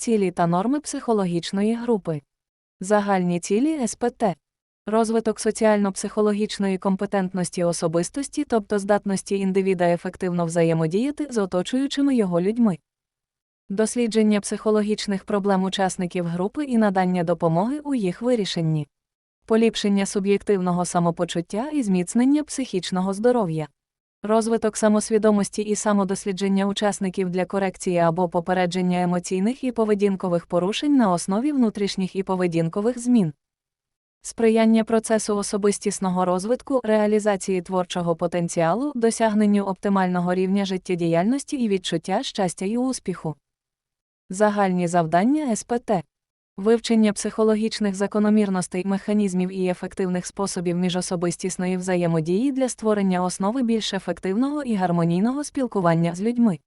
Цілі та норми психологічної групи. Загальні цілі СПТ. Розвиток соціально-психологічної компетентності особистості, тобто здатності індивіда ефективно взаємодіяти з оточуючими його людьми. Дослідження психологічних проблем учасників групи і надання допомоги у їх вирішенні. Поліпшення суб'єктивного самопочуття і зміцнення психічного здоров'я. Розвиток самосвідомості і самодослідження учасників для корекції або попередження емоційних і поведінкових порушень на основі внутрішніх і поведінкових змін. Сприяння процесу особистісного розвитку, реалізації творчого потенціалу, досягненню оптимального рівня життєдіяльності і відчуття щастя і успіху. Загальні завдання СПТ. Вивчення психологічних закономірностей, механізмів і ефективних способів міжособистісної взаємодії для створення основи більш ефективного і гармонійного спілкування з людьми.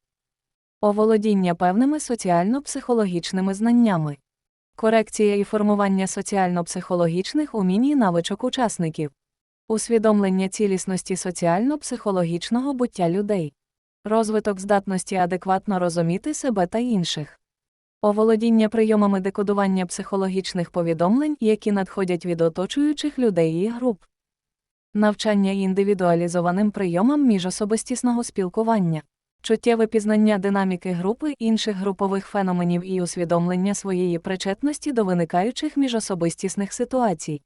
Оволодіння певними соціально-психологічними знаннями. Корекція і формування соціально-психологічних умінь і навичок учасників. Усвідомлення цілісності соціально-психологічного буття людей. Розвиток здатності адекватно розуміти себе та інших. Оволодіння прийомами декодування психологічних повідомлень, які надходять від оточуючих людей і груп. Навчання індивідуалізованим прийомам міжособистісного спілкування. Чуттєве пізнання динаміки групи інших групових феноменів і усвідомлення своєї причетності до виникаючих міжособистісних ситуацій.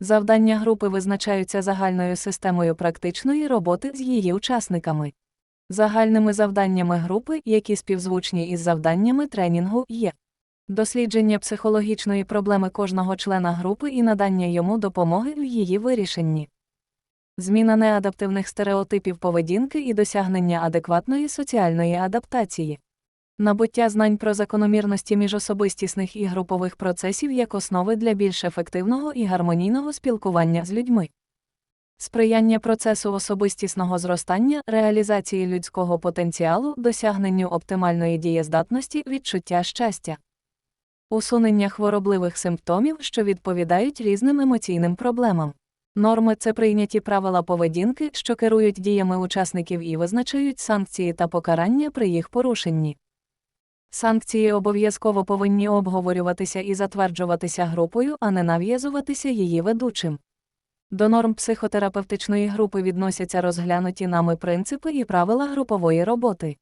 Завдання групи визначаються загальною системою практичної роботи з її учасниками. Загальними завданнями групи, які співзвучні із завданнями тренінгу, є дослідження психологічної проблеми кожного члена групи і надання йому допомоги в її вирішенні, зміна неадаптивних стереотипів поведінки і досягнення адекватної соціальної адаптації, набуття знань про закономірності міжособистісних і групових процесів як основи для більш ефективного і гармонійного спілкування з людьми сприяння процесу особистісного зростання, реалізації людського потенціалу, досягненню оптимальної дієздатності, відчуття щастя, усунення хворобливих симптомів, що відповідають різним емоційним проблемам. Норми це прийняті правила поведінки, що керують діями учасників і визначають санкції та покарання при їх порушенні. Санкції обов'язково повинні обговорюватися і затверджуватися групою, а не нав'язуватися її ведучим. До норм психотерапевтичної групи відносяться розглянуті нами принципи і правила групової роботи.